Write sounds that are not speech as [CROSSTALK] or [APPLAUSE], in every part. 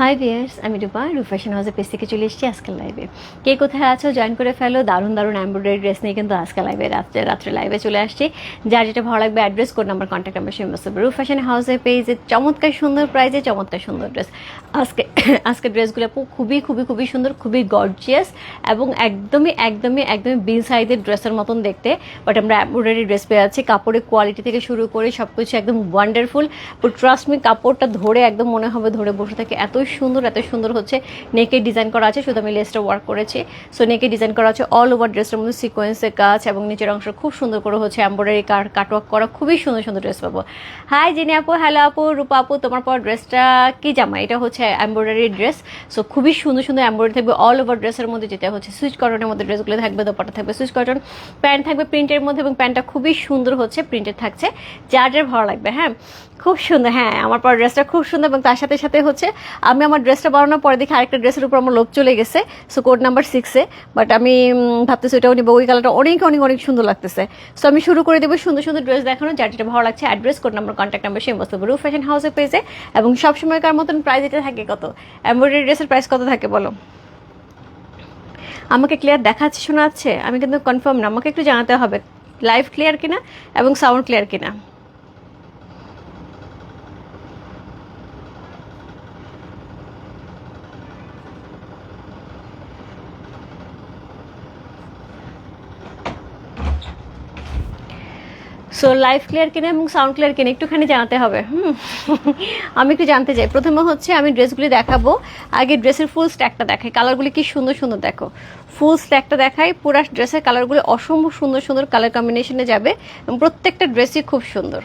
High viewers আমি রূপা রূপ fashion হাউসের পেজ থেকে চলে এসেছি আজকাল লাইভে কে কোথায় আছো জয়েন করে ফেলো, দারুণ দারুণ এমব্রয়ডারি ড্রেস নিয়ে কিন্তু আজকাল লাইভে রাত্রে রাত্রে লাইভে চলে আসছি। যার যেটা ভালো লাগবে address code number contact number same বসতে রূপ ফ্যাশন পেজে চমৎকার সুন্দর প্রাইজে চমৎকার সুন্দর ড্রেস আজকে [COUGHS] আজকে ড্রেসগুলো খুবই খুবই খুবই সুন্দর, খুবই গর্জিয়াস এবং একদমই একদমই একদমই বিন সাইজের ড্রেসের মতন দেখতে। বাট আমরা এমব্রয়ডারি ড্রেস পেয়ে যাচ্ছি, কাপড়ের কোয়ালিটি থেকে শুরু করে সব কিছু একদম ওয়ান্ডারফুল ট্রাস্ট মি কাপড়টা ধরে একদম মনে হবে, ধরে বসে থাকে এত সুন্দর, এত সুন্দর হচ্ছে নেকে ডিজাইন করা আছে, শুধু আমি লেসটা ওয়ার্ক করেছি। সো নেকে ডিজাইন করা আছে অল ওভার ড্রেসের মধ্যে সিকোয়েন্সের কাজ এবং নিচের অংশ খুব সুন্দর করে হচ্ছে এমব্রয়ডারি কাট কাটওয়ার্ক করা খুবই সুন্দর সুন্দর ড্রেস পাবো। হাই জিনি আপু হ্যালো আপু, রূপা আপু, তোমার পর ড্রেসটা কি জামা? এটা হচ্ছে এমব্রয়ডারি ড্রেস সো খুবই সুন্দর সুন্দর এমব্রয়ডারি থাকবে অল ওভার ড্রেসের মধ্যে, যেটা হচ্ছে সুইচ কটনের মধ্যে ড্রেসগুলো থাকবে দোপাটা থাকবে সুইচ কটন প্যান্ট থাকবে প্রিন্টের মধ্যে এবং প্যান্টটা খুবই সুন্দর হচ্ছে প্রিন্টেড থাকছে। যার যার ভালো লাগবে হ্যাঁ? খুব সুন্দর হ্যাঁ আমার পর ড্রেসটা খুব সুন্দর এবং তার সাথে সাথে হচ্ছে আমি আমার ড্রেসটা বানানোর পরে দেখি আরেকটা ড্রেসের উপর আমার লোভ চলে গেছে। সো কোড নাম্বার সিক্সে বাট আমি ভাবতেছি ওটাও নিবো। ওই কালারটা অনেক অনেক অনেক সুন্দর লাগতেছে। সো আমি শুরু করে দেবো সুন্দর সুন্দর ড্রেস দেখানো, যার যেটা ভালো লাগছে address code number contact number same বস্তু রুফ ফ্যাশন হাউসের পেজে এবং সবসময়কার মতন প্রাইস এটা থাকে কত? এমব্রয়ডারি ড্রেসের প্রাইস কত থাকে বলো? আমাকে ক্লিয়ার দেখাচ্ছে শোনা যাচ্ছে আমি কিন্তু কনফার্ম না। আমাকে একটু জানাতে হবে। লাইভ ক্লিয়ার কিনা? এবং সাউন্ড ক্লিয়ার কিনা? সো লাইফ ক্লিয়ার কিনা এবং সাউন্ড ক্লিয়ার কিনা, একটুখানি জানাতে হবে। হুম। আমি একটু জানতে চাই। প্রথমে হচ্ছে, আমি ড্রেসগুলি দেখাবো। আগে ড্রেসের ফুল স্ট্যাকটা দেখাই। কালারগুলি কি সুন্দর সুন্দর দেখো। ফুল স্ট্যাকটা দেখাই, পুরা ড্রেসের কালারগুলি অসম্ভব সুন্দর সুন্দর কালার কম্বিনেশনে যাবে এবং প্রত্যেকটা ড্রেসই খুব সুন্দর।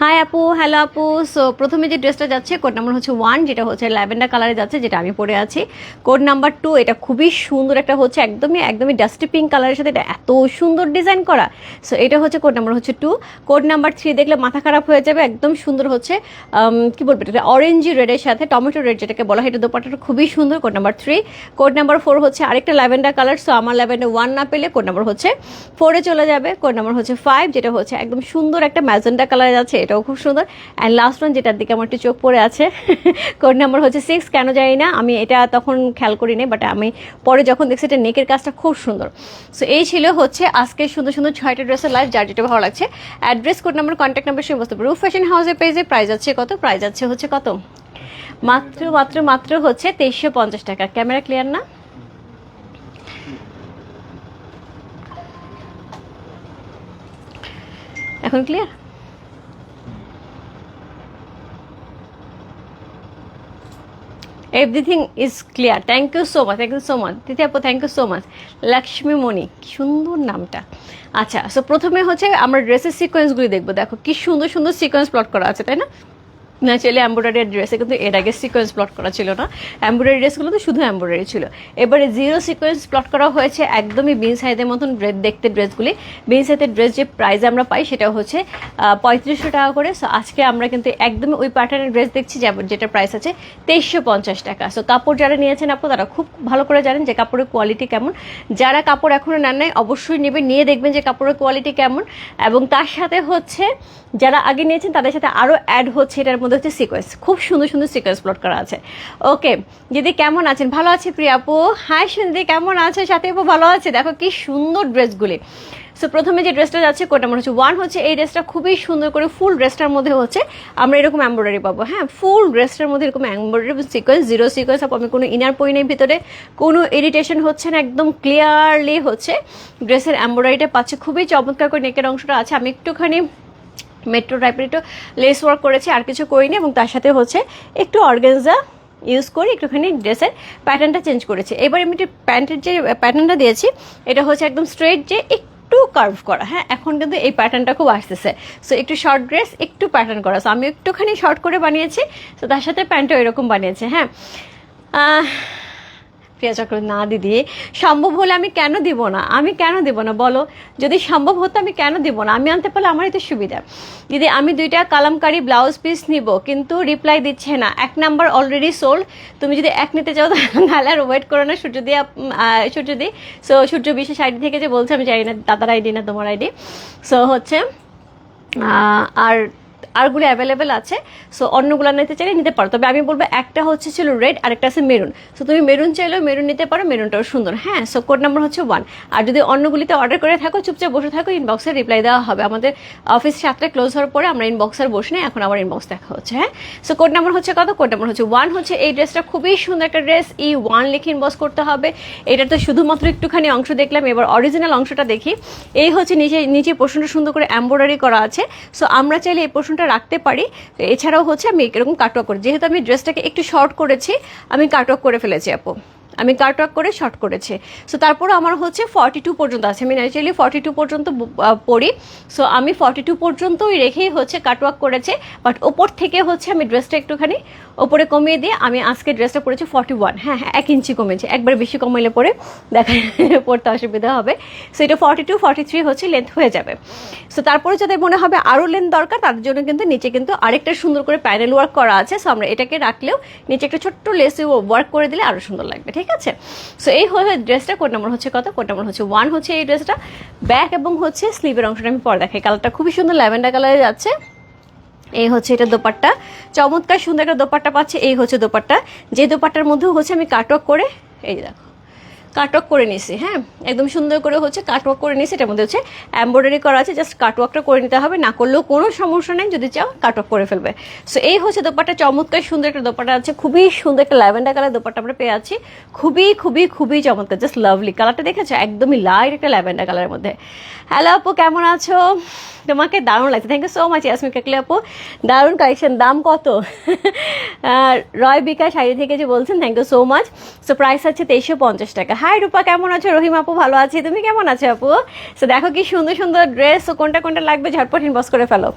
হাই আপু হ্যালো আপু সো প্রথমে যে ড্রেসটা যাচ্ছে কোড নাম্বার হচ্ছে ওয়ান যেটা হচ্ছে ল্যাভেন্ডার কালারে যাচ্ছে, যেটা আমি পরে আছি। কোড নাম্বার টু এটা খুবই সুন্দর একটা হচ্ছে, একদমই একদমই ডাস্টি পিঙ্ক কালারের সাথে এটা এত সুন্দর ডিজাইন করা। সো এটা হচ্ছে কোড নাম্বার হচ্ছে টু কোড নাম্বার থ্রি দেখলে মাথা খারাপ হয়ে যাবে, একদম সুন্দর হচ্ছে কি বলব এটা অরেঞ্জি রেডের সাথে টমেটো রেড যেটাকে বলা হয়, এটা দোপাটাটা খুবই সুন্দর code number three code number four হচ্ছে আরেকটা ল্যাভেন্ডার কালার সো আমার ল্যাভেন্ডার ওয়ান না পেলে কোড নাম্বার হচ্ছে ফোরে চলে যাবে কোড নাম্বার হচ্ছে ফাইভ যেটা হচ্ছে একদম সুন্দর একটা ম্যাজেন্ডা কালার যাচ্ছে এটাও খুব সুন্দর। অ্যান্ড লাস্ট ওয়ান যেটার দিকে আমার একটু চোখ পড়ে আছে [LAUGHS] কোড নাম্বার হচ্ছে সিক্স কেন জানি না, আমি এটা তখন খেয়াল করিনি বাট আমি পরে যখন দেখছি এটা নেকের কাজটা খুব সুন্দর। সো এই ছিল হচ্ছে আজকে সুন্দর সুন্দর ছয়টা ড্রেসের লাইভ যার যেটা ভালো লাগছে। Address code number contact number সে বসতে রুফ ফ্যাশন হাউসের পেজে প্রাইস আছে কত? প্রাইস আছে হচ্ছে কত? মাত্র মাত্র মাত্র হচ্ছে তেইশশো পঞ্চাশ টাকা। ক্যামেরা ক্লিয়ার না? এখন clear everything is clear thank you so much thank you so much আপু থ্যাংক ইউ সো মাচ লক্ষ্মীমণি কি সুন্দর নামটা। আচ্ছা সো প্রথমে হচ্ছে আমরা ড্রেসের সিকোয়েন্সগুলি দেখব। দেখো, কি সুন্দর সুন্দর সিকোয়েন্স প্লট করা আছে, তাই না? ন্যাচারালি এম্ব্রয়ডারি ড্রেসে কিন্তু এর আগে সিকোয়েন্স প্লট করা ছিল না। এম্ব্রয়ডারি ড্রেসগুলো তো শুধু এম্ব্রয়ডারি ছিল। এবারে জিরো সিকোয়েন্স প্লট করা হয়েছে একদমই বিন সাইজের মতন ড্রেস দেখতে ড্রেসগুলি বিন সাইজের ড্রেস যে প্রাইস আমরা পাই সেটা হচ্ছে পঁয়ত্রিশশো টাকা করে। সো আজকে আমরা কিন্তু একদমই ওই প্যাটার্নের ড্রেস দেখছি যেটা প্রাইস আছে তেইশশো পঞ্চাশ টাকা। সো কাপড় যারা নিয়েছেন আপু, তারা খুব ভালো করে জানেন যে কাপড়ের কোয়ালিটি কেমন। যারা কাপড় এখনও নেন নাই, অবশ্যই নেবে নিয়ে দেখবেন যে কাপড়ের কোয়ালিটি কেমন। এবং তার সাথে হচ্ছে, যারা আগে নিয়েছেন, তাদের সাথে আরও অ্যাড হচ্ছে এটার মধ্যে হচ্ছে সিকোয়েন্স খুব সুন্দর সুন্দর সিকোয়েন্স প্লট করা আছে। ওকে দিদি কেমন আছেন? ভালো আছে প্রিয়া আপু? হাই কেমন আছে? সাথে আপু ভালো আছে? দেখো কি সুন্দর ড্রেসগুলি। সো প্রথমে যে ড্রেসটা যাচ্ছে কোটা মনে হচ্ছে? ওয়ান হচ্ছে, এই ড্রেসটা খুবই সুন্দর করে ফুল ড্রেসটার মধ্যে হচ্ছে, আমরা এরকম এম্ব্রয়ডারি পাবো। হ্যাঁ ফুল ড্রেসটার মধ্যে এরকম এম্ব্রয়ডারি সিকোয়েন্স জিরো সিকোয়েন্স আপু, আমি কোনো ইনার পই নেই ভিতরে। কোনো ইরিটেশন হচ্ছে না, একদম ক্লিয়ারলি হচ্ছে। ড্রেসের এম্ব্রয়ডারিটা পাচ্ছে, খুবই চমৎকার করে নেকের অংশটা আছে। আমি একটুখানি মেট্রো টাইপের একটু লেস ওয়ার্ক করেছি, আর কিছু করিনি এবং তার সাথে হচ্ছে একটু অর্গেনজা ইউজ করে, একটুখানি ড্রেসের প্যাটার্নটা চেঞ্জ করেছি। এবার আমি প্যান্টের যে প্যাটার্নটা দিয়েছি, এটা হচ্ছে একদম স্ট্রেট যে একটু কার্ভ করা। হ্যাঁ এখন কিন্তু এই প্যাটার্নটা খুব আসতেছে। সো একটু শর্ট ড্রেস একটু প্যাটার্ন করা। সো আমি একটুখানি শর্ট করে বানিয়েছি তো তার সাথে প্যান্টও এরকম বানিয়েছে। হ্যাঁ প্রিয়া চক্র না দিদি, সম্ভব হলে আমি কেন দিব না? আমি কেন দিব না? বলো। যদি সম্ভব হতো আমি কেন দিব না? আমি আনতে পারলে আমারই তো সুবিধা। দিদি, আমি দুইটা কালামকারি ব্লাউজ পিস নিব, কিন্তু রিপ্লাই দিচ্ছে না। এক নাম্বার অলরেডি সোল্ড তুমি যদি এক নিতে চাও, তাহলে আর ওয়েট করো না। সূর্য দিয়ে সূর্য সো সূর্য বিশেষ আইডি থেকে যে বলছে, আমি জানি না, দাদার আইডি না তোমার আইডি সো হচ্ছে আর আরগুলো অ্যাভেলেবেল আছে সো অন্যগুলো নিতে চাইলে নিতে পারো। তবে আমি বলব একটা হচ্ছে ছিল রেড আর একটা আছে মেরুন সো তুমি মেরুন চাইলেও মেরুন নিতে পারো মেরুনটাও সুন্দর। হ্যাঁ সো কোড নাম্বার হচ্ছে ওয়ান আর যদি অন্যগুলিতে অর্ডার করে থাকো, চুপচাপ বসে থাকো ইনবক্সে রিপ্লাই দেওয়া হবে। আমাদের অফিস সাতটায় ক্লোজ হওয়ার পরে আমরা ইনবক্স আর বসে নেই, এখন আবার ইনবক্স দেখা হচ্ছে হ্যাঁ? সো কোড নাম্বার হচ্ছে কত? কোড নাম্বার হচ্ছে ওয়ান হচ্ছে এই ড্রেসটা খুবই সুন্দর একটা ড্রেস ই ওয়ান লিখে ইনবক্স করতে হবে। এটা তো শুধুমাত্র একটুখানি অংশ দেখলাম, এবার অরিজিনাল অংশটা দেখি। এই হচ্ছে নিচে নিচে পোর্শনটা সুন্দর করে এম্ব্রয়ডারি করা আছে। সো আমরা চাইলে এই পোর্শনটা রাখতে পারি। এছাড়াও হচ্ছে আমি এরকম কাটওয়ার্ক করি, যেহেতু আমি ড্রেসটাকে একটু শর্ট করেছি, আমি কাটওয়ার্ক করে ফেলেছি, আপু। আমি কাটওয়ার্ক করে শর্ট করেছি। সো তারপর আমার হচ্ছে ফর্টি টু পর্যন্ত আছে। আমি ন্যাচারালি ফর্টি টু পর্যন্ত পড়ি। সো আমি ফর্টি টু পর্যন্তই রেখেই হচ্ছে কাটওয়ার্ক করেছে। বাট ওপর থেকে হচ্ছে আমি ড্রেসটা একটুখানি ওপরে কমিয়ে দিয়ে আমি আজকে ড্রেসটা পরেছি ফর্টি ওয়ান হ্যাঁ হ্যাঁ এক ইঞ্চি কমেছে। একবার বেশি কমাইলে পরে দেখা [LAUGHS] পড়তে অসুবিধা হবে। সো এটা ফর্টি টু ফর্টি থ্রি হচ্ছে লেন্থ হয়ে যাবে। সো তারপরে যাদের মনে হবে আরও লেন্থ দরকার, তাদের জন্য কিন্তু নিচে কিন্তু আরেকটা সুন্দর করে প্যানেল ওয়ার্ক করা আছে। সো আমরা এটাকে রাখলেও নিচে একটা ছোট্ট লেসে ওয়ার্ক করে দিলে আরও সুন্দর লাগবে, ঠিক আছে? সো এই হয়ে ড্রেসটা কোড নাম্বার হচ্ছে কত? কোড নাম্বার হচ্ছে ওয়ান হচ্ছে এই ড্রেসটা ব্যাক এবং হচ্ছে স্লিভের অংশটা আমি পরে দেখাই। কালারটা খুবই সুন্দর ল্যাভেন্ডার কালারে যাচ্ছে। এই হচ্ছে এটা দোপাট্টা। চমৎকার সুন্দর একটা দোপাট্টা পাচ্ছে। এই হচ্ছে দোপাট্টা। যে দোপাট্টার মধ্যেও হচ্ছে আমি কাটওয়ার্ক করে, এই দেখো। কাটওয়ার্ক করে নিছি হ্যাঁ? একদম সুন্দর করে হচ্ছে কাটওয়ার্ক করে নিছি এটার মধ্যে হচ্ছে এমব্রয়ডারি করা আছে জাস্ট কাটওয়ার্কটা করে নিতে হবে, না করলেও কোনো সমস্যা নেই, যদি চাও কাটওয়ার্ক করে ফেলবে। সো এই হচ্ছে দোপাটা চমৎকার সুন্দর একটা দোপাট্টা আছে, খুবই সুন্দর একটা ল্যাভেন্ডার কালার দোপাট্টা আমরা পেয়ে আছি। খুবই খুবই খুবই চমৎকার জাস্ট লাভলি কালারটা দেখেছ? একদমই লাইট একটা ল্যাভেন্ডার কালারের মধ্যে। হ্যালো আপু, কেমন আছো? তোমাকে দারুণ লাগছে thank you so much Yasmin Kakoli আপু। দারুণ কালেকশন দাম কত? রয় বিকাশ শাড়ি থেকে যে বলছেন thank you so much so price আছে তেইশশো পঞ্চাশ টাকা। হাই রূপা, কেমন আছো? রহিম আপু ভালো আছি। তুমি কেমন আছো আপু? সো দেখো কি সুন্দর সুন্দর ড্রেস ও কোনটা কোনটা লাগবে ঝটপট ইনবক্স করে ফেলো।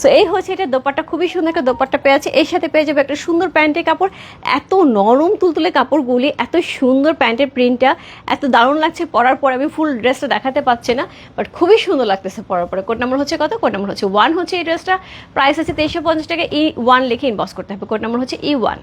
সো এই হচ্ছে এটা দোপাট্টা, খুবই সুন্দর একটা দোপাট্টা পেয়ে আছে। এর সাথে পেয়ে যাবে একটা সুন্দর প্যান্টের কাপড়। এত নরম তুলতুলে কাপড়গুলি, এত সুন্দর প্যান্টের প্রিন্টটা এত দারুণ লাগছে পরার পর আমি ফুল ড্রেসটা দেখাতে পাচ্ছি না বাট খুবই সুন্দর লাগতেছে পরার পরে। কোড নাম্বার হচ্ছে কত? কোড নাম্বার হচ্ছে ওয়ান হচ্ছে এই ড্রেসটা প্রাইস আছে তেইশশো পঞ্চাশ টাকা ই ওয়ান লিখে ইনবক্স করতে হবে। কোড নাম্বার হচ্ছে ই ওয়ান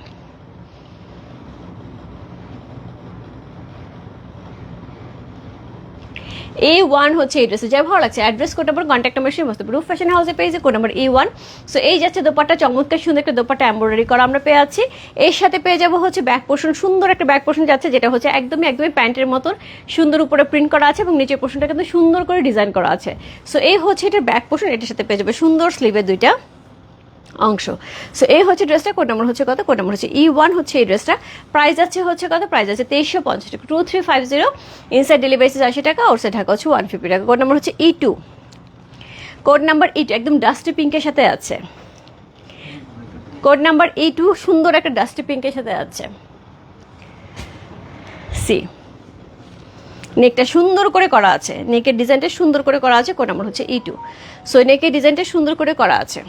এ ওয়ান হচ্ছে এই ড্রেসে যাই ভালো লাগছে। Address code number contact number সেই মস্ত রুফ ফ্যাশন হাউসে পেয়েছে code number A one so এই যাচ্ছে দোপাট্টা, চমৎকার সুন্দর একটা দোপাট্টা এম্ব্রয়ডারি করা আমরা পেয়ে আছি। এর সাথে পেয়ে যাব হচ্ছে ব্যাক পোর্শন সুন্দর একটা ব্যাক পোর্শন যাচ্ছে, যেটা হচ্ছে একদমই একদমই প্যান্টের মতন সুন্দর উপরে প্রিন্ট করা আছে এবং নিচের পোর্শনটা কিন্তু সুন্দর করে ডিজাইন করা আছে। সো এই হচ্ছে এটার ব্যাক পোর্শন এটার সাথে পেয়ে যাবে সুন্দর স্লিভের দুইটা। অংশ। সো এই হচ্ছে ড্রেসটা কোড নাম্বার হচ্ছে কত? কোড নাম্বার হচ্ছে ই ওয়ান হচ্ছে এই ড্রেসটা প্রাইস আছে হচ্ছে কত? প্রাইস আছে তেইশশো পঞ্চাশ টাকা। Two three five zero inside delivery আশি টাকা ওর ঢাকা হচ্ছে ওয়ান ফিফটি টাকা। কোড নাম্বার হচ্ছে E two code number E two একদম ডাস্টি পিঙ্কের সাথে আছে। কোড নাম্বার ই টু সুন্দর একটা ডাস্টি পিঙ্কের সাথে আছে। সি নেকটা সুন্দর করে করা আছে। নেকের ডিজাইনটা সুন্দর করে করা আছে। কোড নাম্বার হচ্ছে ই টু সো নেকের ডিজাইনটা সুন্দর করে করা আছে।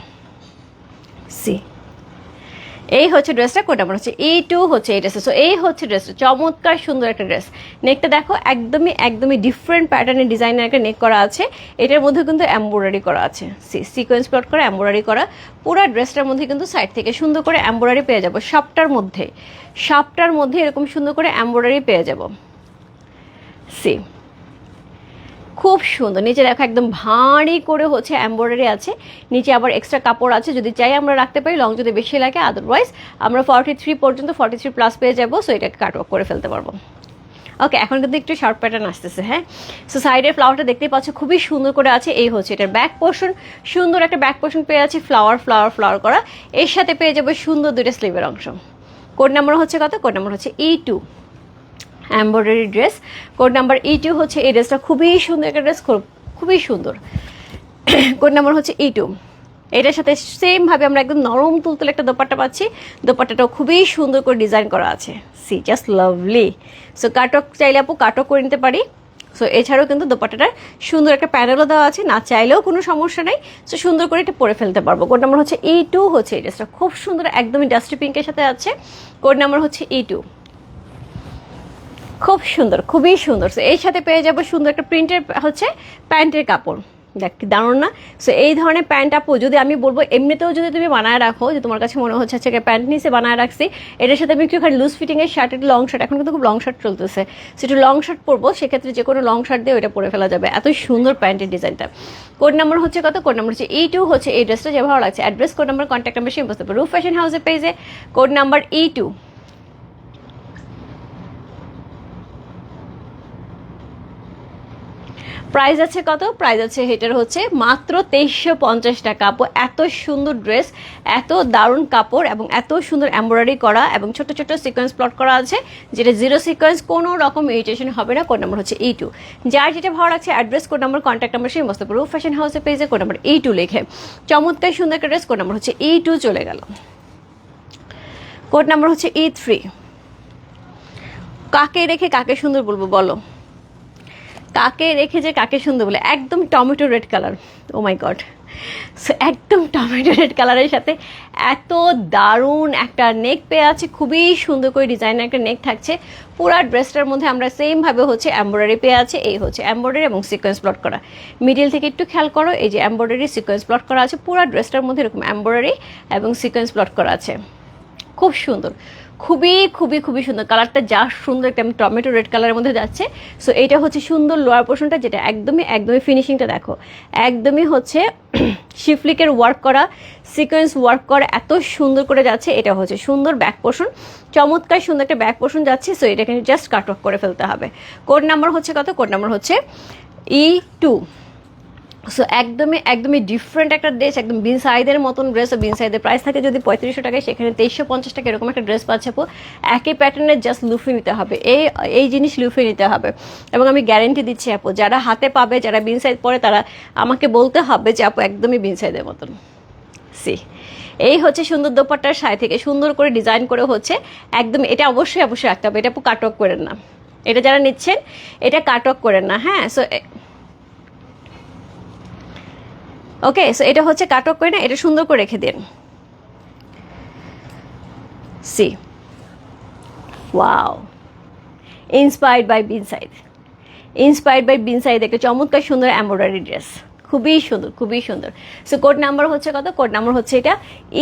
সি এই হচ্ছে ড্রেসটা কোনটা মনে হচ্ছে এই টু হচ্ছে এই ড্রেসটা। সো এই হচ্ছে ড্রেসটা, চমৎকার সুন্দর একটা ড্রেস। নেকটা দেখো, একদমই একদমই ডিফারেন্ট প্যাটার্নের ডিজাইনের একটা নেক করা আছে। এটার মধ্যে কিন্তু এম্ব্রয়ডারি করা আছে। সিকোয়েন্স প্লট করা এম্ব্রয়ডারি করা। পুরো ড্রেসটার মধ্যে কিন্তু সাইড থেকে সুন্দর করে এম্ব্রয়ডারি পেয়ে যাব, সাপটার মধ্যে। সাপটার মধ্যে এরকম সুন্দর করে এম্ব্রয়ডারি পেয়ে যাব। সি খুব সুন্দর। নিচে দেখো একদম ভারী করে হচ্ছে এম্ব্রয়ডারি আছে। নিচে আবার এক্সট্রা কাপড় আছে। যদি চাই আমরা রাখতে পারি লং যদি বেশি লাগে আদারওয়াইজ আমরা ফর্টি থ্রি পর্যন্ত ফর্টি থ্রি প্লাস পেয়ে যাব। সো এটাকে কাটওয়ার্ক করে ফেলতে পারব। ওকে এখন কিন্তু একটু শার্প প্যাটার্ন আসতেছে হ্যাঁ? সো সাইডের ফ্লাওয়ারটা দেখতেই পাচ্ছ, খুবই সুন্দর করে আছে। এই হচ্ছে এটার ব্যাক পোর্শন সুন্দর একটা ব্যাক পোর্শন পেয়ে আছে ফ্লাওয়ার ফ্লাওয়ার ফ্লাওয়ার করা। এর সাথে পেয়ে যাব সুন্দর দুইটা স্লিভের অংশ। কোড নাম্বার হচ্ছে কত? কোড নাম্বার হচ্ছে E two embroidery dress code number E two হচ্ছে এই ড্রেসটা খুবই সুন্দর একটা ড্রেস খুবই সুন্দর। [COUGHS] কোড নাম্বার হচ্ছে ই টু এটার সাথে সেমভাবে আমরা একদম নরম তুলতুলে একটা দোপাট্টা পাচ্ছি। দোপাট্টাটাও খুবই সুন্দর করে ডিজাইন করা আছে। সি জাস্ট লাভলি সো কাটক চাইলে আপু কাটক করে নিতে পারি। সো এছাড়াও কিন্তু দোপাট্টাটার সুন্দর একটা প্যানেলও দেওয়া আছে। না চাইলেও কোনো সমস্যা নেই। সো সুন্দর করে এটা পরে ফেলতে পারব। কোড নাম্বার হচ্ছে ই টু হচ্ছে এই ড্রেসটা খুব সুন্দর, একদমই ডাস্টি পিঙ্কের সাথে আছে। কোড নাম্বার হচ্ছে ই টু খুব সুন্দর, খুবই সুন্দর। সো এর সাথে পেয়ে যাব সুন্দর একটা প্রিন্টের হচ্ছে প্যান্টের কাপড়। দেখ, কি দারুণ না? সো এই ধরনের প্যান্ট আপু, যদি আমি বলব, এমনিতেও যদি তুমি বানায় রাখো, যে তোমার কাছে মনে হচ্ছে আচ্ছা প্যান্ট নিচে বানায় রাখছি, এটার সাথে আমি একটুখানি লুজ ফিটিংয়ের শার্ট একটু লং শার্ট এখন কিন্তু খুব লং শার্ট চলতেছে। সেটা লং শার্ট পরবো, সেক্ষেত্রে যে কোনো লং শার্ট দিয়ে ওইটা পরে ফেলা যাবে। এত সুন্দর প্যান্টের ডিজাইনটা কোড নাম্বার হচ্ছে কত? কোড নাম্বার হচ্ছে ই টু হচ্ছে এই ড্রেসটা যে ভালো লাগছে। Address code number contact number সেই বুঝতে পারব রুফ ফ্যাশন হাউসের পেজে code number E two price আছে কত? প্রাইস আছে এটার হচ্ছে মাত্র তেইশশো পঞ্চাশ টাকা। এত সুন্দর ড্রেস এত দারুণ কাপড় এবং এত সুন্দর এমব্রয়ডারি করা এবং ছোট ছোট সিকোয়েন্স প্লট করা আছে, যেটা জিরো সিকোয়েন্স কোনো রকম ইরিটেশন হবে না। কোড নাম্বার হচ্ছে এই টু যার যেটা ভালো লাগছে address code number contact number সেই মস্ত ফ্যাশন হাউসের পেজে কোড নাম্বার এই টু লিখে। চমৎকার সুন্দর একটা ড্রেস কোড নাম্বার হচ্ছে এই টু চলে গেল। কোড নাম্বার হচ্ছে ই থ্রি কাকে রেখে কাকে সুন্দর বলব বলো? কাকে রেখে যে কাকে সুন্দর বলে, একদম tomato red colour. Oh my God so একদম টমেটো রেড কালারের সাথে এত দারুণ একটা নেক পেয়ে আছে, খুবই সুন্দর করে ডিজাইনের একটা নেক থাকছে। পুরো ড্রেসটার মধ্যে আমরা সেমভাবে হচ্ছে এম্ব্রয়ডারি পেয়ে আছে, এই হচ্ছে এম্ব্রয়ডারি এবং সিকোয়েন্স প্লট করা। মিডিল থেকে একটু খেয়াল করো, এই যে এম্ব্রয়ডারি সিকোয়েন্স প্লট করা আছে, পুরো ড্রেসটার মধ্যে এরকম এম্ব্রয়ডারি এবং সিকোয়েন্স প্লট করা আছে। খুব সুন্দর। খুবই খুবই খুবই সুন্দর কালারটা, যা সুন্দর একটা টমেটো রেড কালারের মধ্যে যাচ্ছে। সো এটা হচ্ছে সুন্দর লোয়ার পোর্শনটা যেটা একদমই একদমই ফিনিশিংটা দেখো। একদমই হচ্ছে [CLEARS THROAT] শিফলিকের ওয়ার্ক করা সিকোয়েন্স ওয়ার্ক করা, এত সুন্দর করে যাচ্ছে। এটা হচ্ছে সুন্দর ব্যাক পোর্শন চমৎকার সুন্দর একটা ব্যাক পোর্শন যাচ্ছে। সো এটাকে জাস্ট কাট অফ করে ফেলতে হবে। কোড নাম্বার হচ্ছে কত? কোড নাম্বার হচ্ছে ই টু সো একদমই একদমই ডিফারেন্ট একটা ড্রেস একদম বিন সাইদের মতন ড্রেস বিন সাইদের প্রাইস থাকে যদি পঁয়ত্রিশশো টাকায়, সেখানে তেইশশো পঞ্চাশ টাকা এরকম একটা ড্রেস পাচ্ছে একই প্যাটার্নের জাস্ট লুফে নিতে হবে। এই এই জিনিস লুফে নিতে হবে। এবং আমি গ্যারেন্টি দিচ্ছি আপু, যারা হাতে পাবে, যারা বিন সাইজ পরে, তারা আমাকে বলতে হবে যে আপু, একদমই বিন সাইদের মতন। সি এই হচ্ছে সুন্দর দোপাট্টার সাই থেকে সুন্দর করে ডিজাইন করে হচ্ছে। একদম, এটা অবশ্যই অবশ্যই রাখতে হবে। এটা আপু কাট অফ করেন না। এটা যারা নিচ্ছেন, এটা কাটক করেন না। হ্যাঁ সো ওকে সো এটা হচ্ছে কাটক করে না, এটা সুন্দর করে রেখে দিন। See wow inspired by bin side inspired by bin side একটা চমৎকার সুন্দর এমব্রয়ডারি ড্রেস খুবই সুন্দর খুবই সুন্দর। সো কোড নাম্বার হচ্ছে কত? কোড নাম্বার হচ্ছে এটা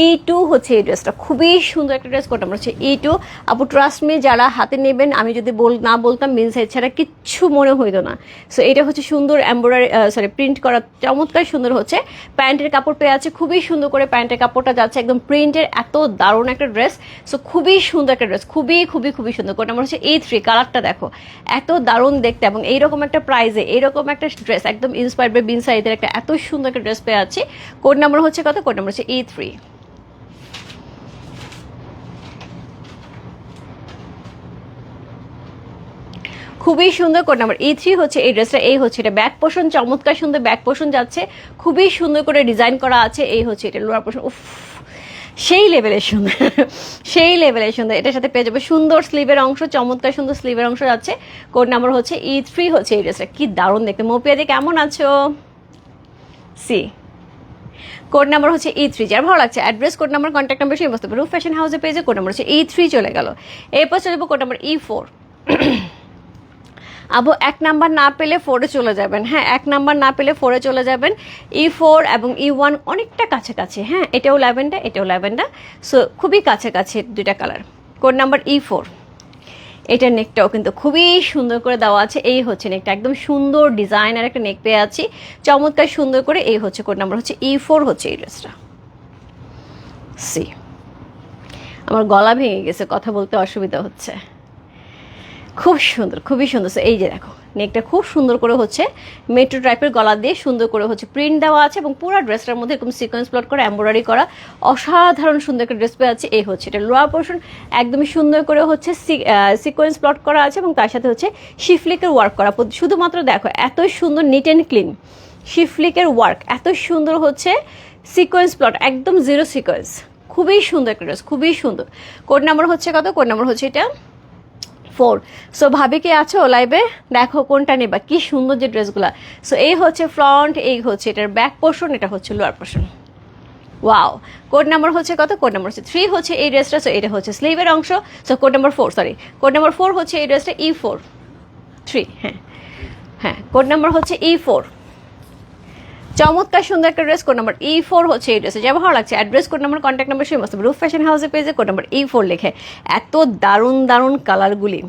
ই টু হচ্ছে এই ড্রেসটা খুবই সুন্দর একটা ড্রেস কোড নাম্বার হচ্ছে ই টু আপু ট্রাস্ট মি যারা হাতে নেবেন, আমি যদি বল, না বলতাম মিন সাইজ ছাড়া কিচ্ছু মনে হইতো না। সো এটা হচ্ছে সুন্দর এমব্রয়ডারি সরি প্রিন্ট করা, চমৎকার সুন্দর হচ্ছে। প্যান্টের কাপড় পেয়ে আছে, খুবই সুন্দর করে প্যান্টের কাপড়টা যাচ্ছে, একদম প্রিন্টের এত দারুণ একটা ড্রেস সো খুবই সুন্দর একটা ড্রেস খুবই খুবই খুবই সুন্দর। কোড নাম্বার হচ্ছে এই থ্রি কালারটা দেখো। এত দারুণ দেখতে এবং এইরকম একটা প্রাইজে এইরকম একটা ড্রেস একদম ইন্সপায়ার্ড বাই বিন সাইদের একটা এত সুন্দর একটা ড্রেস পেয়ে আছি কোড নাম্বার হচ্ছে কত? কোড নাম্বার হচ্ছে ই থ্রি খুবই সুন্দর কোড নাম্বার এই থ্রি হচ্ছে এই ড্রেসটা। এই হচ্ছে এটা ব্যাক পোষণ, চমৎকার সুন্দর ব্যাক পোষণ যাচ্ছে। খুবই সুন্দর করে ডিজাইন করা আছে। এই হচ্ছে এটা লোয়ার পোষণ। উফ, সেই লেভেলের সুন্দর। সেই লেভেলের সুন্দর। এটার সাথে পেয়ে যাবে সুন্দর স্লিভের অংশ, চমৎকার সুন্দর স্লিভের অংশ যাচ্ছে। কোড নাম্বার হচ্ছে ই থ্রি হচ্ছে এই ড্রেসটা। কি দারুণ দেখতে। মোপিয়াদি কেমন আছো? সি। কোড নাম্বার হচ্ছে ই থ্রি যার ভালো লাগছে। Address code number contact number, সেই বসতে। পারবে ফ্যাশন হাউসে পেজে কোড নাম্বার হচ্ছে ই থ্রি চলে গেল। এরপর চলে যাব code number E four [CLEARS THROAT] Abu, এক নাম্বার না পেলে ফোরে চলে যাবেন। হ্যাঁ এক নাম্বার না পেলে ফোরে চলে যাবেন। ই ফোর এবং ই ওয়ান অনেকটা কাছাকাছি। হ্যাঁ এটাও ল্যাভেন্ডার এটাও ল্যাভেন্ডার। সো খুবই কাছাকাছি দুইটা colour code number E four এটার নেকটাও কিন্তু খুবই সুন্দর করে দেওয়া আছে। এই হচ্ছে নেকটা একদম সুন্দর ডিজাইন আর একটা নেক পেয়ে আছি। চমৎকার সুন্দর করে এই হচ্ছে কোড নাম্বার হচ্ছে ই ফোর হচ্ছে এই ড্রেসটা সি আমার গলা ভেঙে গেছে, কথা বলতে অসুবিধা হচ্ছে। খুব সুন্দর, খুবই সুন্দর। এই যে দেখো নেকটা খুব সুন্দর করে হচ্ছে মেট্রো টাইপের গলা দিয়ে সুন্দর করে হচ্ছে প্রিন্ট দেওয়া আছে এবং পুরো ড্রেসটার মধ্যে এরকম সিকোয়েন্স প্লট করা এম্ব্রয়ডারি করা অসাধারণ সুন্দর একটা ড্রেস পেয়ে আছে এই হচ্ছে এটা লোয়ার পোর্শন একদমই সুন্দর করে হচ্ছে সিকোয়েন্স প্লট করা আছে এবং তার সাথে হচ্ছে শিফলিকের ওয়ার্ক করা। শুধুমাত্র দেখো, এতই সুন্দর নিট অ্যান্ড ক্লিন শিফলিকের ওয়ার্ক এত সুন্দর হচ্ছে সিকোয়েন্স প্লট একদম জিরো সিকোয়েন্স খুবই সুন্দর একটা ড্রেস খুবই সুন্দর। কোড নাম্বার হচ্ছে কত? কোড নাম্বার হচ্ছে এটা ফোর। সো ভাবি কি আছো লাইভে দেখো কোনটা নেবা। কি সুন্দর যে ড্রেসগুলা। সো এই হচ্ছে ফ্রন্ট এই হচ্ছে এটার ব্যাক পোর্শন এটা হচ্ছে lower portion wow code number হচ্ছে কত? কোড নাম্বার হচ্ছে থ্রি হচ্ছে এই ড্রেসটা সো এটা হচ্ছে স্লিভের অংশ। So code number four sorry code number four হচ্ছে এই ড্রেসটা ই ফোর থ্রি হ্যাঁ। হ্যাঁ কোড নাম্বার হচ্ছে ই ফোর চমৎকার সুন্দর একটা dress code number E four হচ্ছে এই ড্রেসে যা ভালো লাগছে। Address code number contact number সেই মস্ত রুফ ফ্যাশন হাউসে পেজে কোড নাম্বার ই ফোর লেখে। এত দারুণ দারুণ কালারগুলি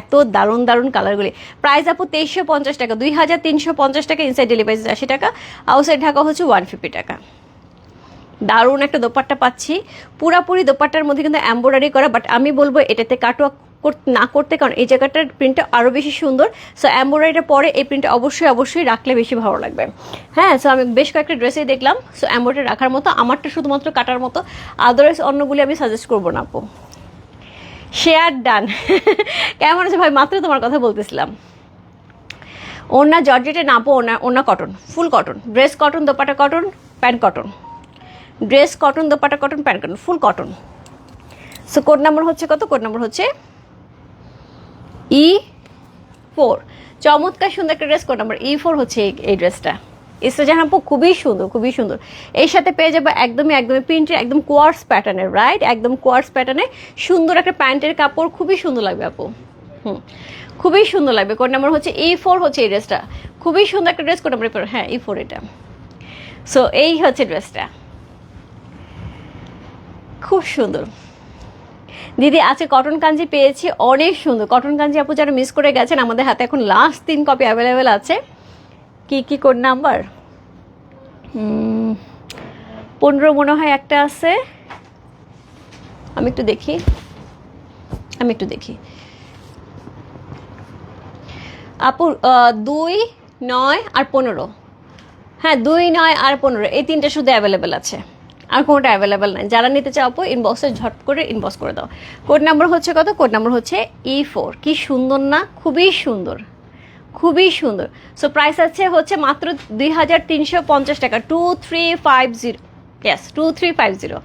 এত দারুণ দারুণ কালারগুলি প্রাইস আপু তেইশশো পঞ্চাশ টাকা, দুই হাজার তিনশো পঞ্চাশ টাকা ইনসাইড ডেলিভারি আশি টাকা। আউটসাইড ঢাকা হচ্ছে ওয়ান ফিফটি টাকা। দারুণ একটা দোপাট্টা পাচ্ছি। পুরাপুরি দোপাট্টার মধ্যে কিন্তু এম্ব্রয়ডারি করা বাট আমি বলব এটাতে কাটওয়ার্ক না করতে, কারণ এই জায়গাটার প্রিন্টটা আরও বেশি সুন্দর। সো এম্ব্রয়ডারিটা পরে এই প্রিন্টটা অবশ্যই অবশ্যই রাখলে বেশি ভালো লাগবে। হ্যাঁ সো আমি বেশ কয়েকটা ড্রেসেই দেখলাম। সো এম্ব্রয়ডারি রাখার মতো, আমারটা শুধুমাত্র কাটার মতো। আদারওয়াইজ অন্যগুলি আমি সাজেস্ট করব না, আপু। শেয়ার ডান [LAUGHS] কেমন আছে ভাই? মাত্র তোমার কথা বলতেছিলাম। ওনা জর্জেটে নাপো ওনা ওনা cotton full cotton dress cotton dupatta cotton pant cotton dress cotton dupatta cotton pant cotton full cotton so code number হচ্ছে কত? কোড নাম্বার হচ্ছে ই ফোর চমৎকার সুন্দর একটা dress code number E four হচ্ছে এই- ড্রেসটা ইসরাজাহানপু খুবই সুন্দর খুবই সুন্দর। এর সাথে পেয়ে যাবে একদমই একদমই প্রিন্টের একদম কোয়ার্স প্যাটার্নের রাইট একদম কোয়ার্স প্যাটার্নে সুন্দর একটা প্যান্টের কাপড়, খুবই সুন্দর লাগবে আপু। হুম, খুবই সুন্দর লাগবে। কোড নাম্বার হচ্ছে ই ফোর হচ্ছে এই ড্রেসটা খুবই সুন্দর একটা ড্রেস কোড নাম্বার হ্যাঁ ই ফোর এটা। সো এই হচ্ছে ড্রেসটা খুব সুন্দর। দিদি, আজকে কটন কাঞ্জি পেয়েছি, অনেক সুন্দর। কটন কাঞ্জি আপু যারা মিস করে গেছেন, আমাদের হাতে এখন লাস্ট তিন কপি অ্যাভেলেবেল আছে। কি কি কোড নাম্বার পনেরো মনে হয় একটা আছে। আমি একটু দেখি। আমি একটু দেখি। আপু দুই, নয় আর পনেরো। হ্যাঁ দুই, নয় আর পনেরো। এই তিনটে শুধু অ্যাভেলেবেল আছে। আর কোনোটা অ্যাভেলেবেল নাই। যারা নিতে চাও ইনবক্সে ঝট করে ইনবক্স করে দাও। কোড নাম্বার হচ্ছে কত? কোড নাম্বার হচ্ছে ই ফোর কী সুন্দর না? খুবই সুন্দর। খুবই সুন্দর। সো প্রাইস আছে হচ্ছে মাত্র দুই হাজার তিনশো পঞ্চাশ টাকা। Two three five zero yes two three five zero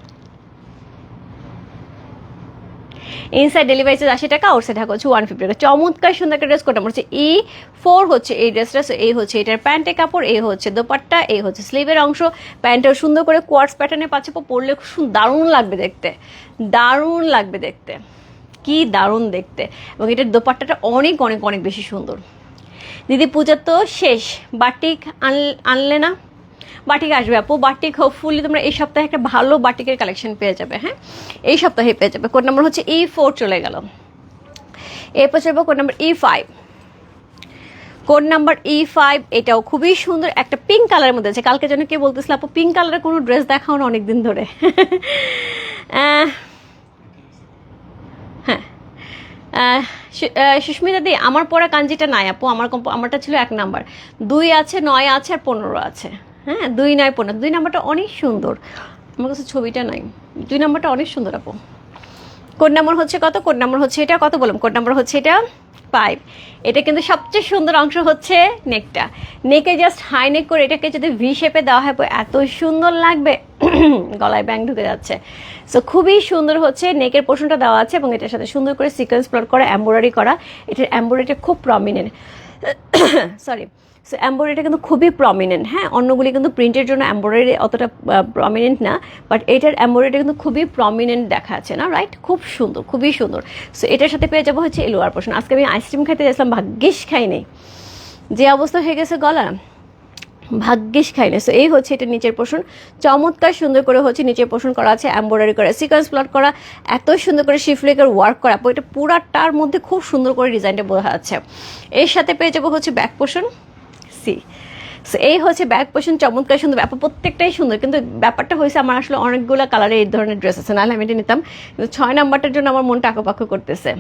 inside delivery charge আশি টাকা আউটসাইড ঢাকা হচ্ছে ওয়ান ফিফটি টাকা। চমৎকার সুন্দর একটা ড্রেস কোটা হচ্ছে ই ফোর হচ্ছে এই ড্রেসটা এই হচ্ছে এটার প্যান্টের কাপড়, এই হচ্ছে দোপাট্টা, এই হচ্ছে স্লিভের অংশ। প্যান্টটাও সুন্দর করে কোয়ার্টস প্যাটার্নে পাচ্ছে পরলে দারুণ লাগবে দেখতে। দারুণ লাগবে দেখতে। কি দারুণ দেখতে। এবং এটার দোপাট্টাটা অনেক অনেক অনেক বেশি সুন্দর। দিদি পূজা তো শেষ। বাটিক আন- আনলে না? বাটিক আসবে আপু। বাটিক হোপফুলি তোমরা এই সপ্তাহে একটা ভালো বাটিকের কালেকশন পেয়ে যাবে হ্যাঁ? এই সপ্তাহে পেয়ে যাবে। কোড নাম্বার হচ্ছে ই ফোর চলে গেল। এরপর চলবো code number E five code number E five এটাও খুবই সুন্দর একটা পিঙ্ক কালারের মধ্যে আছে। কালকে যেন কে বলতেছিল, আপু পিঙ্ক কালারের কোনো ড্রেস দেখাও না অনেকদিন ধরে। [LAUGHS] হ্যাঁ। সুস্মিতা দি, আমার পড়া কাঞ্জিটা নাই, আপু। আমার আমারটা ছিল এক নাম্বার দুই আছে, নয় আছে আর পনেরো আছে। হ্যাঁ দুই নয় পনেরো, দুই নাম্বারটা অনেক সুন্দর। আমার কাছে ছবিটা নাই। দুই নাম্বারটা অনেক সুন্দর, আপু। কোড নাম্বার হচ্ছে কত? কোড নাম্বার হচ্ছে এটা, কত বললাম? কোড নাম্বার হচ্ছে এটা ফাইভ এটা কিন্তু সবচেয়ে সুন্দর অংশ হচ্ছে নেকটা নেকে জাস্ট হাই নেক করে এটাকে যদি ভি শেপে দেওয়া হয় এত সুন্দর লাগবে। [COUGHS] গলায় ব্যাং ঢুকে যাচ্ছে। সো খুবই সুন্দর হচ্ছে নেকের পোর্শনটা দেওয়া আছে এবং এটার সাথে সুন্দর করে সিকোয়েন্স প্লট করা এম্ব্রয়ডারি করা। এটার এম্ব্রয়ডারিটা খুব প্রমিনেন্ট সরি [COUGHS] সো এম্ব্রয়ডারিটা কিন্তু খুবই প্রমিনেন্ট হ্যাঁ? অন্যগুলি কিন্তু প্রিন্টের জন্য এম্ব্রয়ডারি অতটা প্রমিনেন্ট না বাট এটার এম্ব্রয়ডারিটা কিন্তু খুবই প্রমিনেন্ট দেখা আছে না? রাইট খুব সুন্দর, খুবই সুন্দর। সো এটার সাথে পেয়ে যাব হচ্ছে এই লোয়ার পোর্শন আজকে আমি আইসক্রিম খাইতে যাচ্ছিলাম, ভাগ্যিস খাই নেই যে অবস্থা হয়ে গেছে গলা, ভাগ্যিস খাই না সো এই হচ্ছে এটা নিচের পোষণ চমৎকার সুন্দর করে হচ্ছে নিচের পোষণ করা আছে এম্ব্রয়ডারি করা সিকোয়েন্স প্লট করা, এত সুন্দর করে শিফলেকের ওয়ার্ক করা এটা পুরাটার মধ্যে খুব সুন্দর করে ডিজাইনটা বোঝা যাচ্ছে। এর সাথে পেয়ে যাব হচ্ছে ব্যাক পোষণ সি এই হচ্ছে ব্যাক পোশন চমৎকার, সুন্দর ব্যাপার, প্রত্যেকটাই সুন্দর। কিন্তু ব্যাপারটা হয়েছে, আমার আসলে অনেকগুলো কালারে এই ধরনের ড্রেস আছে। নাহলে আমি এটা নিতাম। কিন্তু ছয় নাম্বারটার জন্য আমার মনটা আঁকোপাকো করতেছে।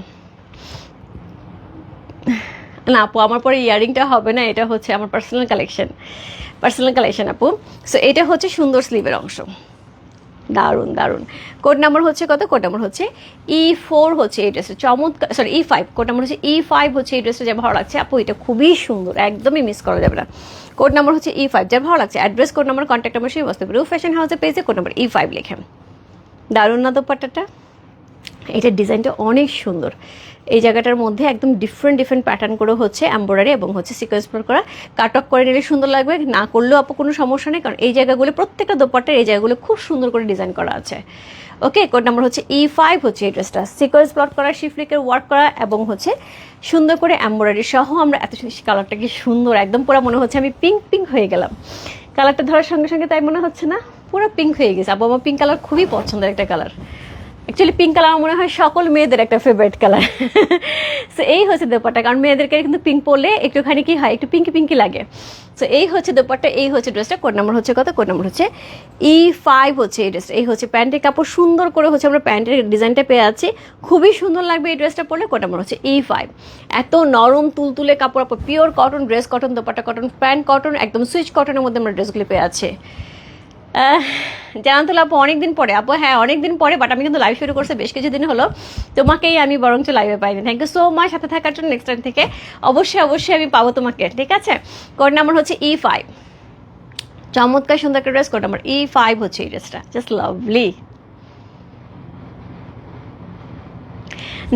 না, আপু, আমার পরে ইয়ারিংটা হবে না। এটা হচ্ছে আমার পার্সোনাল কালেকশন পার্সোনাল কালেকশন আপু। সো এটা হচ্ছে সুন্দর স্লিভের অংশ। দারুণ দারুণ। কোড নাম্বার হচ্ছে কত? কোড নাম্বার হচ্ছে ই ফোর হচ্ছে এই ড্রেসটা চমৎকার sorry E five code number হচ্ছে ই ফাইভ হচ্ছে এই ড্রেসটা যা ভালো লাগছে। আপু, এটা খুবই সুন্দর, একদমই মিস করা যাবে না। কোড নাম্বার হচ্ছে ই ফাইভ যা ভালো লাগছে। Address code number contact number সেই বসতে পারে ফ্যাশন হাউসে পেয়েছে কোড নাম্বার ই ফাইভ লেখেন দারুণ না দোপাট্টাটা? এটার ডিজাইনটা অনেক সুন্দর। এই জায়গাটার মধ্যে একদম ডিফারেন্ট ডিফারেন্ট প্যাটার্ন করে হচ্ছে এম্ব্রয়ডারি এবং হচ্ছে সিকোয়েন্স করা। কাট অফ করে নিলে সুন্দর লাগবে, না করলেও আপু কোনো সমস্যা নেই, কারণ এই জায়গাগুলো, প্রত্যেকটা দোপাট্টার এই জায়গাগুলো খুব সুন্দর করে ডিজাইন করা আছে। ওকে কোড নাম্বার হচ্ছে ই ফাইভ হচ্ছে এই ড্রেসটা সিকোয়েন্স প্লট করা শিফলিকের ওয়ার্ক করা এবং হচ্ছে সুন্দর করে এম্ব্রয়ডারি সহ আমরা এত কালারটা কি সুন্দর, একদম পুরো মনে হচ্ছে আমি পিঙ্ক পিঙ্ক হয়ে গেলাম। কালারটা ধরার সঙ্গে সঙ্গে তাই মনে হচ্ছে না, পুরো পিঙ্ক হয়ে গেছে। আপু আমার পিঙ্ক কালার খুবই পছন্দের একটা কালার অ্যাকচুয়ালি পিঙ্ক কালার আমার মনে হয় সকল মেয়েদের একটা ফেভারিট কালার সো এই হচ্ছে দোপাট্টা। কারণ মেয়েদেরকে কিন্তু পিঙ্ক পরলে একটুখানি কি হয়, একটু পিঙ্কি পিঙ্কি লাগে। সো এই হচ্ছে দোপাট্টা, এই হচ্ছে ড্রেসটা কোড নাম্বার হচ্ছে কত? কোড নাম্বার হচ্ছে ই ফাইভ হচ্ছে এই ড্রেসটা এই হচ্ছে প্যান্টের কাপড়। সুন্দর করে হচ্ছে আমরা প্যান্টের ডিজাইনটা পেয়ে আছি খুবই সুন্দর লাগবে এই ড্রেসটা পরলে। কোড নাম্বার হচ্ছে ই ফাইভ এত নরম তুলতুলে কাপড় pure cotton dress cotton dupatta cotton pant cotton একদম সুইচ কটনের মধ্যে আমরা ড্রেসগুলো পেয়ে আছে জানান তো আপু, অনেকদিন পরে। আপু হ্যাঁ অনেকদিন পরে বাট আমি কিন্তু লাইভ শুরু করছে বেশ কিছুদিন হলো। তোমাকেই আমি বরঞ্চ লাইভে পাইনি। থ্যাংক ইউ সো মাচ সাথে থাকার জন্য নেক্সট টাইম থেকে। অবশ্যই অবশ্যই আমি পাবো তোমাকে, ঠিক আছে? কোড নাম্বার হচ্ছে ই ফাইভ চমৎকার, সুন্দর একটা dress code number E five হচ্ছে এই ড্রেসটা জাস্ট লাভলি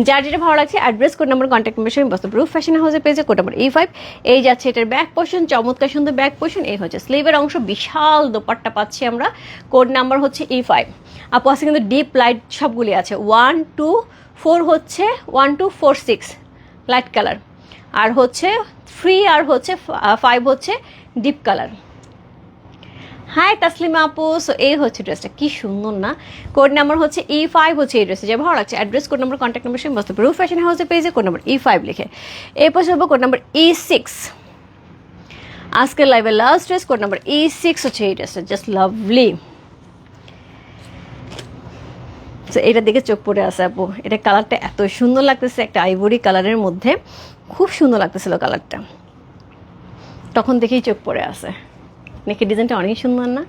যার যেটা ভালো লাগছে address code number contact number সঙ্গে বস্তু প্রুফ ফ্যাশন হাউসের পেজে কোড নাম্বার ই ফাইভ এই যাচ্ছে এটার ব্যাক পোর্শন চমৎকার সুন্দর ব্যাক পোর্শন এই হচ্ছে স্লিভের অংশ, বিশাল দোপাট্টা পাচ্ছি আমরা। কোড নাম্বার হচ্ছে ই ফাইভ আপু, আছে কিন্তু ডিপ লাইট সবগুলি আছে। ওয়ান টু ফোর হচ্ছে one two four six light colour আর হচ্ছে থ্রি আর হচ্ছে ফাইভ হচ্ছে ডিপ কালার হাই তাসলিমা আপু সো এই হচ্ছে ড্রেসটা কি সুন্দর না? কোড নাম্বার হচ্ছে ই ফাইভ হচ্ছে এই ড্রেসে যে ভালো লাগছে। Address code number contact number সঙ্গে বসতে রু ফ্যাশন হাউসের পেজে কোড নাম্বার ই ফাইভ লিখে। এরপর যাব কোড নাম্বার ই সিক্স আজকের লাইভে last dress code number E six হচ্ছে এই ড্রেসটা জাস্ট লাভলি তো এটার দিকে চোখ পড়ে আছে আপু। এটা কালারটা এত সুন্দর লাগতেছে, একটা আইভরি কালারের মধ্যে। খুব সুন্দর লাগতেছিল কালারটা তখন দেখেই চোখ পড়ে আছে। নেকের ডিজাইনটা অনেক সুন্দর না?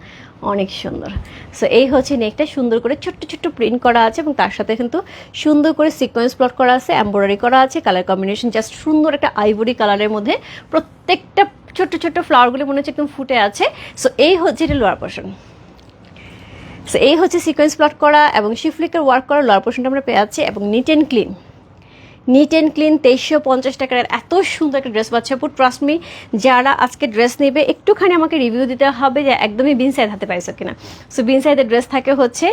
অনেক সুন্দর। সো এই হচ্ছে নেকটা সুন্দর করে ছোট্ট ছোট্ট প্রিন্ট করা আছে এবং তার সাথে কিন্তু সুন্দর করে সিকোয়েন্স প্লট করা আছে এম্ব্রয়ডারি করা আছে কালার কম্বিনেশন জাস্ট সুন্দর একটা আইভরি কালারের মধ্যে প্রত্যেকটা ছোট্ট ছোট্ট ফ্লাওয়ারগুলি মনে হচ্ছে একদম ফুটে আছে। সো এই হচ্ছে এটা লোয়ার পোর্শন সো এই হচ্ছে সিকোয়েন্স প্লট করা এবং শিফলিকের ওয়ার্ক করা লোয়ার পোর্শনটা আমরা পেয়ে যাচ্ছি এবং neat and clean neat and clean তেইশশো পঞ্চাশ টাকার এত সুন্দর একটা ড্রেস পাচ্ছে। আপু ট্রাস্ট মি যারা আজকে ড্রেস নেবে, একটুখানি আমাকে রিভিউ দিতে হবে যে একদমই বিন সাইড হাতে পাইছো কিনা। সো বিন সাইডের ড্রেস থাকে হচ্ছে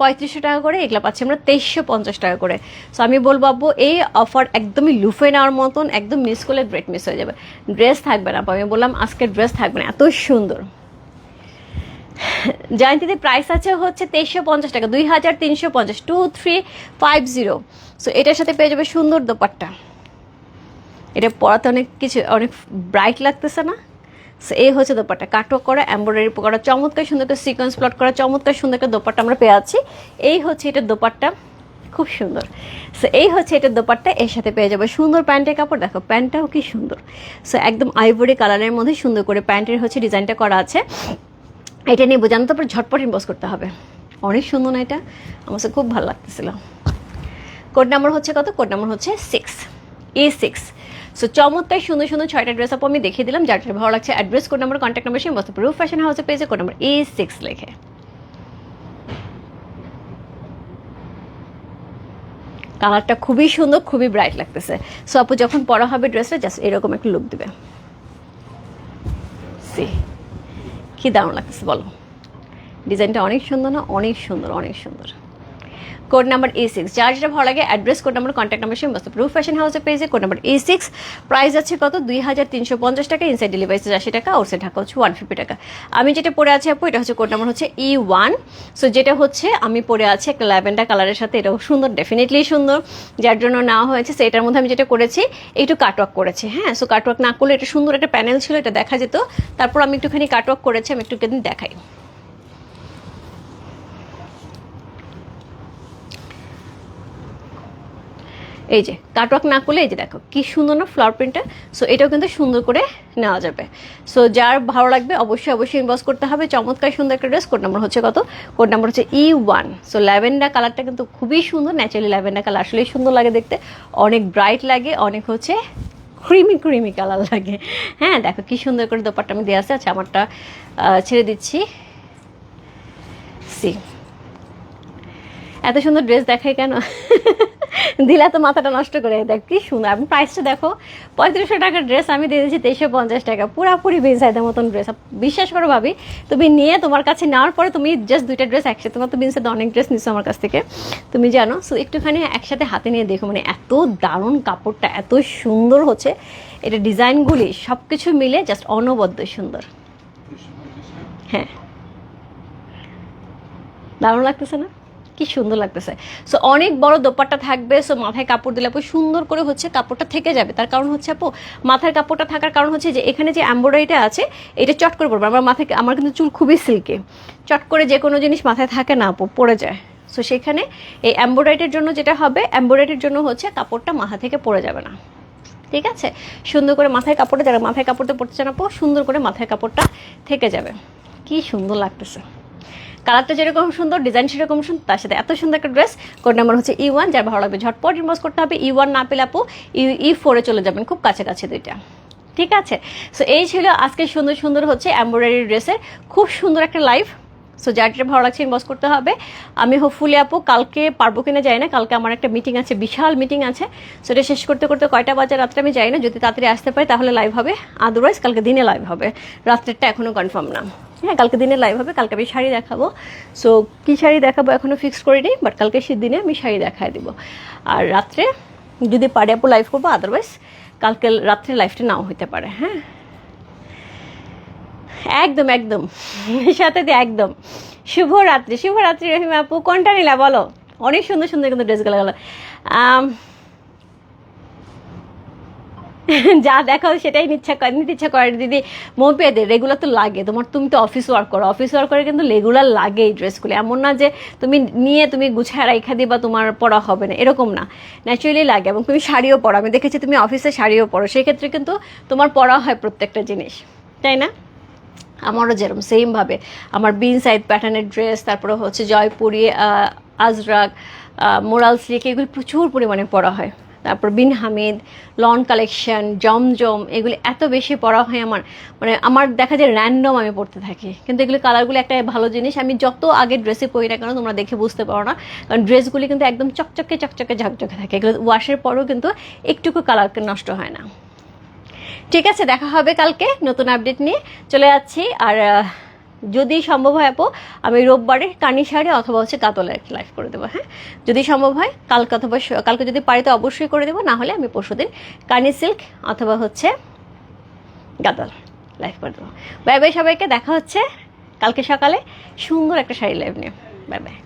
পঁয়ত্রিশশো টাকা করে, এগুলো পাচ্ছি আমরা তেইশশো পঞ্চাশ টাকা করে। সো আমি বলব আপু এই অফার একদমই লুফে নেওয়ার মতন, একদম মিস করলে গ্রেট মিস হয়ে যাবে। ড্রেস থাকবে না আমি বললাম আজকে ড্রেস থাকবে না, এত সুন্দর। [LAUGHS] জয়ন্তীতে প্রাইস আছে হচ্ছে তেইশশো পঞ্চাশ টাকা, দুই হাজার তিনশো পঞ্চাশ two three five zero so এটার সাথে পেয়ে যাবে সুন্দর দোপাট্টা। এটা পরাতে অনেক কিছু, অনেক ব্রাইট লাগতেছে না? সো এই হচ্ছে দোপাট্টা। কাটো করা এম্ব্রয়ডারি করা, চমৎকার সুন্দর করে সিকোয়েন্স প্লট করা, চমৎকার সুন্দর করে দোপাট্টা আমরা পেয়ে আছি এই হচ্ছে এটা দোপাট্টা। খুব সুন্দর। সো এই হচ্ছে এটা দোপাট্টা। এর সাথে পেয়ে যাবে সুন্দর প্যান্টের কাপড়। দেখো, প্যান্টটাও কি সুন্দর। সো একদম আইভরি কালারের মধ্যে সুন্দর করে প্যান্টের হচ্ছে ডিজাইনটা করা আছে। এটা নিয়ে বোঝানো তারপর ঝটপট ইনবস করতে হবে। অনেক সুন্দর না এটা? আমার খুব ভালো লাগতেছিল। কোড নাম্বার হচ্ছে কত? কোড নাম্বার হচ্ছে সিক্স এ সিক্স সো চমৎকার সুন্দর সুন্দর ছয়টা ড্রেস আপ আমি দেখিয়ে দিলাম, যার ভালো লাগছে address code number contact number সেই বস্তুপুর ফ্যাশন হাউসে পেয়েছে কোড নাম্বার এ সিক্স লেখে। কালারটা খুবই সুন্দর, খুবই ব্রাইট লাগতেছে। সো আপু, যখন পরা হবে ড্রেসটা জাস্ট এরকম একটা লুক দিবে। কি দারুণ লাগতেছে বলো? ডিজাইনটা অনেক সুন্দর না? অনেক সুন্দর অনেক সুন্দর। কোড নাম্বার এ সিক্স যার যেটা ভালো লাগে address code number contact number সে বস্তু প্রুফ ফ্যাশন হাউসের পেজে code number A six price আছে কত? দুই হাজার তিনশো পঞ্চাশ টাকা। ইনসাইড ডেলিভারি আশি টাকা আউটসাইড ঢাকা হচ্ছে ওয়ান ফিফটি টাকা। আমি যেটা পরে আছি আপু, এটা হচ্ছে কোড নাম্বার হচ্ছে ই ওয়ান সো যেটা হচ্ছে, আমি পরে আছি একটা ল্যাভেন্ডার কালারের সাথে। এটাও সুন্দর ডেফিনেটলি সুন্দর। যার জন্য নেওয়া হয়েছে সেটার মধ্যে আমি যেটা করেছি, একটু কাটওয়ার্ক করেছি। হ্যাঁ সো কাটওয়ার্ক না করলে এটা সুন্দর একটা প্যানেল ছিল, এটা দেখা যেত। তারপর আমি একটুখানি কাটওয়ার্ক করেছি, আমি একটু দেখাই। এই যে কাটওয়ার্ক না করলে এই যে দেখো, কি সুন্দর না ফ্লাওয়ার প্রিন্টটা সো এটাও কিন্তু সুন্দর করে নেওয়া যাবে। সো যার ভালো লাগবে অবশ্যই অবশ্যই ইনবক্স করতে হবে। চমৎকার সুন্দর একটা ড্রেস কোড নাম্বার হচ্ছে কত? কোড নাম্বার হচ্ছে ই ওয়ান সো ল্যাভেন্ডার কালারটা কিন্তু খুবই সুন্দর ন্যাচারালি ল্যাভেন্ডার কালার আসলেই সুন্দর লাগে দেখতে। অনেক ব্রাইট লাগে, অনেক হচ্ছে ক্রিমি ক্রিমি কালার লাগে। হ্যাঁ দেখো কি সুন্দর করে দোপারটা আমি দিয়ে আসছে আচ্ছা আমারটা ছেড়ে দিচ্ছি। সি এত সুন্দর ড্রেস দেখাই কেন? দিলা তো মাথাটা নষ্ট করে। দেখ, কি সুন্দর। আপনি প্রাইসটা দেখো, পঁয়ত্রিশশো টাকার ড্রেস আমি দিয়ে দিয়েছি তেইশশো পঞ্চাশ টাকা। পুরাপুরি বিনসাইদের মতন ড্রেস বিশ্বাস করো ভাবি, তুমি নিয়ে তোমার কাছে নেওয়ার পরে তুমি জাস্ট দুইটা ড্রেস একসাথে, তোমার তো বিনসাইতে অনেক ড্রেস নিচ্ছ আমার কাছ থেকে। তুমি জানো সো একটুখানি একসাথে হাতে নিয়ে দেখো মানে এত দারুণ কাপড়টা, এত সুন্দর হচ্ছে। এটা ডিজাইনগুলি সব কিছু মিলে জাস্ট অনবদ্য সুন্দর। হ্যাঁ। দারুণ লাগতেছে না? কি সুন্দর লাগতেছে। সো অনেক বড় দোপাট্টা থাকবে সো মাথায় কাপড় দিলে আপু সুন্দর করে হচ্ছে কাপড়টা থেকে যাবে। তার কারণ হচ্ছে আপু মাথার কাপড়টা থাকার কারণ হচ্ছে যে এখানে যে এম্ব্রয়ডারিটা আছে, এটা চট করে পড়বে আমার মাথায়, আমার কিন্তু চুল খুবই সিল্কি চট করে যে কোনো জিনিস মাথায় থাকে না আপু, পড়ে যায়। সো সেখানে এই এম্ব্রয়ডারিটার জন্য যেটা হবে এম্ব্রয়ডারির জন্য হচ্ছে কাপড়টা মাথা থেকে পড়ে যাবে না। ঠিক আছে? সুন্দর করে মাথায় কাপড়টা, যারা মাথায় কাপড়টা পড়তে চান সুন্দর করে মাথায় কাপড়টা থেকে যাবে। কি সুন্দর লাগতেছে। কালারটা যেরকম সুন্দর, ডিজাইন সেরকম সুন্দর, তার সাথে এত সুন্দর একটা ড্রেস। কোড নাম্বার হচ্ছে ই ওয়ান যার ভালো লাগবে ঝটপট ইনভেস্ট করতে হবে। ই ওয়ান না পেলে আপু ই ফোরে চলে যাবেন, খুব কাছাকাছি দুইটা। ঠিক আছে? সো এই ছিল আজকে সুন্দর সুন্দর হচ্ছে এমব্রয়ডারি ড্রেসের খুব সুন্দর একটা লাইভ সো যার যেটা ভালো লাগছে ইনভেস্ট করতে হবে। আমি হোপফুলি আপু কালকে পারব কিনা যাই না, কালকে আমার একটা মিটিং আছে, বিশাল মিটিং আছে। সো এটা শেষ করতে করতে কয়টা বাজে রাত্রে আমি যাই না, যদি তাড়াতাড়ি আসতে পারি তাহলে লাইভ হবে। আদারওয়াইজ কালকে দিনে লাইভ হবে। রাত্রেরটা এখনও কনফার্ম না। হ্যাঁ কালকে দিনে লাইভ হবে, কালকে আমি শাড়ি দেখাবো। সো কী শাড়ি দেখাবো এখনও ফিক্স করিনি বাট কালকে সে দিনে আমি শাড়ি দেখায় দিব। আর রাত্রে যদি পারে আপু লাইভ করব আদারওয়াইজ কালকে রাত্রে লাইভটা নাও হতে পারে হ্যাঁ? একদম একদম। সাথে দিয়ে একদম। শুভরাত্রি শুভরাত্রি রহিমা আপু। কোনটা নিলা বলো? অনেক সুন্দর সুন্দর কিন্তু ড্রেসগুলো গেলো [LAUGHS] যা দেখো সেটাই ইচ্ছা করে নিতে ইচ্ছা করে দিদি মন পেয়ে রেগুলার তো লাগে। তোমার তুমি তো অফিস ওয়ার্ক করো। অফিস ওয়ার্ক করে কিন্তু রেগুলার লাগে এই ড্রেসগুলো এমন না যে তুমি নিয়ে তুমি গুছায় রাখা দিবা তোমার পড়া হবে না। এরকম না। ন্যাচুরালি লাগে এবং তুমি শাড়িও পরো। আমি দেখেছি তুমি অফিসে শাড়িও পরো। সেক্ষেত্রে কিন্তু তোমার পড়া হয় প্রত্যেকটা জিনিস। তাই না? আমারও যেরকম সেমভাবে আমার বিন সাইড প্যাটার্নের ড্রেস তারপরে হচ্ছে জয়পুরি আজরাক মোরাল সিল্ক এগুলি প্রচুর পরিমাণে পরা হয়। তারপর বিন হামিদ, লন কালেকশন, জমজম, এগুলি এত বেশি পরা হয় আমার। মানে আমার দেখা যায় র্যান্ডম আমি পড়তে থাকি। কিন্তু এগুলি কালারগুলো একটা ভালো জিনিস। আমি যত আগে ড্রেসে পরি না কেন তোমরা দেখে বুঝতে পারো না। কারণ ড্রেসগুলি কিন্তু একদম চকচকে চকচকে, ঝকঝকে থাকে। এগুলো ওয়াশের পরেও কিন্তু একটুকু কালার নষ্ট হয় না। ঠিক আছে, দেখা হবে কালকে নতুন আপডেট নিয়ে। চলে যাচ্ছি। আর যদি সম্ভব হয় আপু, আমি রোববারে কানি শাড়ি অথবা হচ্ছে কাতলের একটা লাইভ করে দেবো হ্যাঁ? যদি সম্ভব হয়, কালকে অথবা কালকে যদি পারি তো অবশ্যই করে দেবো, না হলে আমি পরশুদিন কানি সিল্ক অথবা হচ্ছে গাদল লাইভ করে দেবো। বাই বাই সবাইকে, দেখা হচ্ছে কালকে সকালে। সুন্দর একটা শাড়ি লাইভ নিয়ে বাই বাই